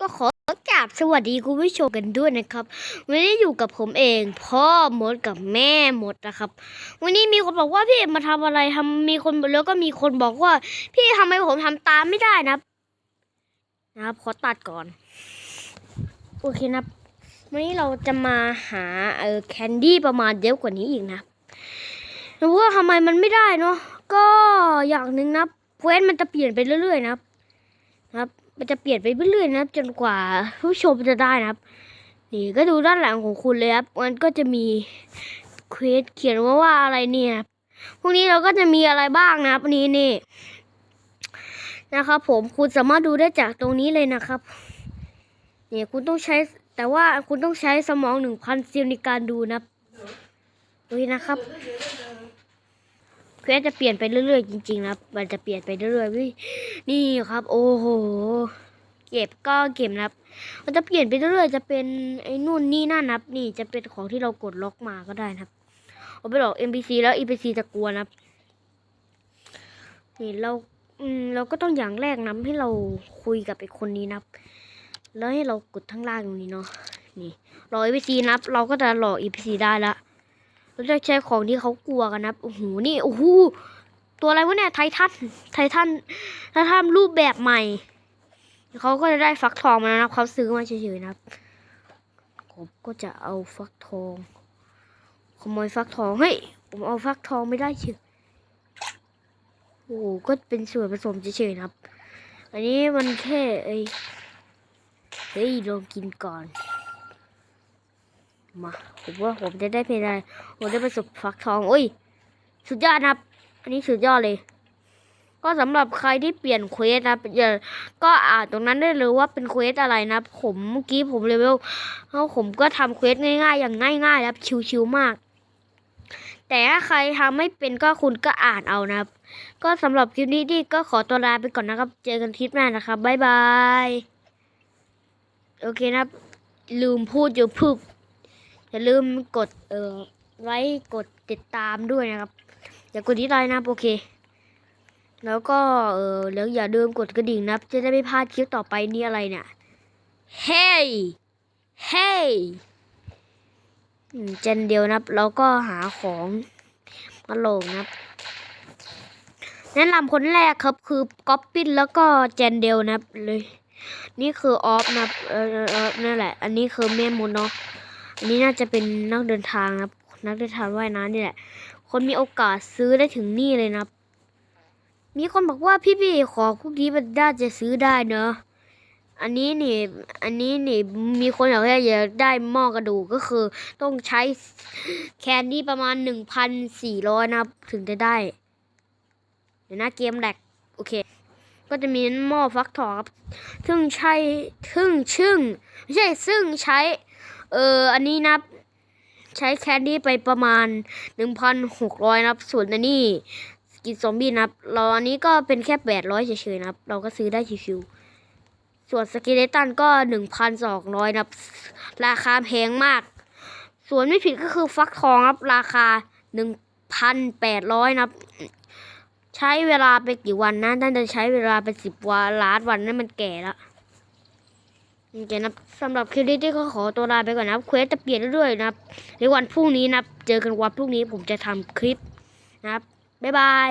ก็ขอกราบสวัสดีคุณผู้ชมกันด้วยนะครับ วันนี้อยู่กับผมเอง พ่อมดกับแม่มดนะครับ วันนี้มีคนบอกว่าพี่มาทำอะไรทำมีคนแล้วก็มีคนบอกว่า พี่ทำไมผมทำตามไม่ได้นะครับนะครับขอตัดก่อน โอเคนะวันนี้เราจะมาหาเออแคนดี้ประมาณเยอะกว่านี้อีกนะแล้วว่าทำไมมันไม่ได้เนาะก็อย่างหนึ่งนะเควสมันจะเปลี่ยนไปเรื่อยๆนะ ครับ มันจะเปลี่ยนไปเรื่อยๆนะครับจนกว่าผู้ชมจะได้นะครับ นี่ก็ดูด้านหลังของคุณเลยครับ มันก็จะมีเควสเขียนว่าว่าอะไรเนี่ยครับพวกนี้เราก็จะมีอะไรบ้างนะครับนนี้นี่นะครับผมคุณสามารถดูได้จากตรงนี้เลยนะครับ เนี่ยคุณต้องใช้แต่ว่าคุณต้องใช้สมองหนึ่งพันซิลในการดูนะครับดูนะครับ เควสจะเปลี่ยนไปเรื่อยๆจริงๆนะมันจะเปลี่ยนไปเรื่อยๆวินี่ครับ โอ้โห เก็บก็เก็บนะครับ มันจะเปลี่ยนไปเรื่อยๆจะเป็นไอ้นู่นนี่นั่นนะครับ นี่จะเป็นของที่เรากดล็อกมาก็ได้นะครับเอาไปหลอก NPC แล้ว NPC จะกลัวนะครับ นี่เราอืมเราก็ต้องอย่างแรกนะให้เราคุยกับไอ้คนนี้นะครับ แล้วให้เรากดทั้งล่างตรงนี้เนาะนี่รอ NPC นับ เราก็จะหลอก NPC ได้ละ เราจะใช้ของที่เขากลัวกันนะครับโอ้โหนี่โอ้โหตัวอะไรวะเนี่ยไททันไททันไททันรูปแบบใหม่เขาก็จะได้ฟักทองมานะครับเขาซื้อมาเฉยๆนะครับผมก็จะเอาฟักทองขโมยฟักทองเฮ้ยผมเอาฟักทองไม่ได้เฉยโอ้โหก็เป็นส่วนผสมเฉยๆนะครับ อันนี้มันแค่ไอ้เฮ้ยลองกินก่อน มาผมว่าผมจะได้เป็นอะไรผมได้ประสบฟักทองโอ้ย สุดยอดนะครับ อันนี้สุดยอดเลย ก็สำหรับใครที่เปลี่ยนเควสนะอย่าก็อ่านตรงนั้นได้เลยว่าเป็นเควสอะไรนะ ผมเมื่อกี้ผมเลเวลแล้วผมก็ทำเควสง่ายๆ อย่างง่ายๆนะครับชิวๆมาก แต่ถ้าใครทำไม่เป็นก็คุณก็อ่านเอานะครับ ก็สำหรับคลิปนี้ที่ก็ขอตัวลาไปก่อนนะครับ เจอกันคลิปหน้านะครับบ๊ายบายโอเคนะครับลืมพูดอยู่พึบ อย่าลืมกดเอ่อไลค์กดติดตามด้วยนะครับอย่ากดที่ไลค์นะครับโอเค แล้วก็เออแล้วอย่าลืมกดกระดิ่งนะครับ จะได้ไม่พลาดคลิปต่อไปนี่อะไรเนี่ยเฮ้ยเฮ้ยเจนเดียวนะครับแล้วก็หาของมาลงนะครับแนะนำคนแรกครับคือก๊อปปิ้นแล้วก็เจนเดลนะครับเลย นี่คือออฟนะครับเออเออนั่นแหละ อันนี้คือเมมุนเนาะ อันนี้น่าจะเป็นนักเดินทางนะครับ นักเดินทางว่ายน้ำนี่แหละ คนมีโอกาสซื้อได้ถึงนี่เลยนะมีคนบอกว่าพี่พี่ๆของพวกนี้มันน่าจะซื้อได้เนอะอันนี้นี่ อันนี้นี่มีคนอยากให้อยากได้หม้อกระดูกก็คือต้องใช้แคนดี้ประมาณหนึ่งพันสี่ร้อยนะถึงจะได้ เดี๋ยวนะเกมแหลกโอเค ก็จะมีหม้อฟักทองครับ ซึ่งใช้ซึ่งชึ่งไม่ใช่ซึ่งใช้ เออ อันนี้นับใช้แคนดี้ไปประมาณหนึ่งพันหกร้อยนับ ส่วนอันนี้สกินซอมบี้นับ เราอันนี้ก็เป็นแค่แปดร้อยเฉยๆนับ เราก็ซื้อได้ชิวๆส่วนสกิเลตันก็หนึ่งพันสองร้อยนับ ราคาแพงมาก ส่วนไม่ผิดก็คือฟักทองครับ ราคาหนึ่งพันแปดร้อยนับใช้เวลาไปกี่วันนะน่าจะใช้เวลาไปสิบวันล้านวันนั่นมันแก่แล้ว โอเคนะสำหรับคลิปนี้ที่ก็ขอตัวลาไปก่อนนะครับเควสจะเปลี่ยนเรื่อยๆนะครับในวันพรุ่งนี้นะครับเจอกันวันพรุ่งนี้ผมจะทำคลิปนะครับบ๊ายบาย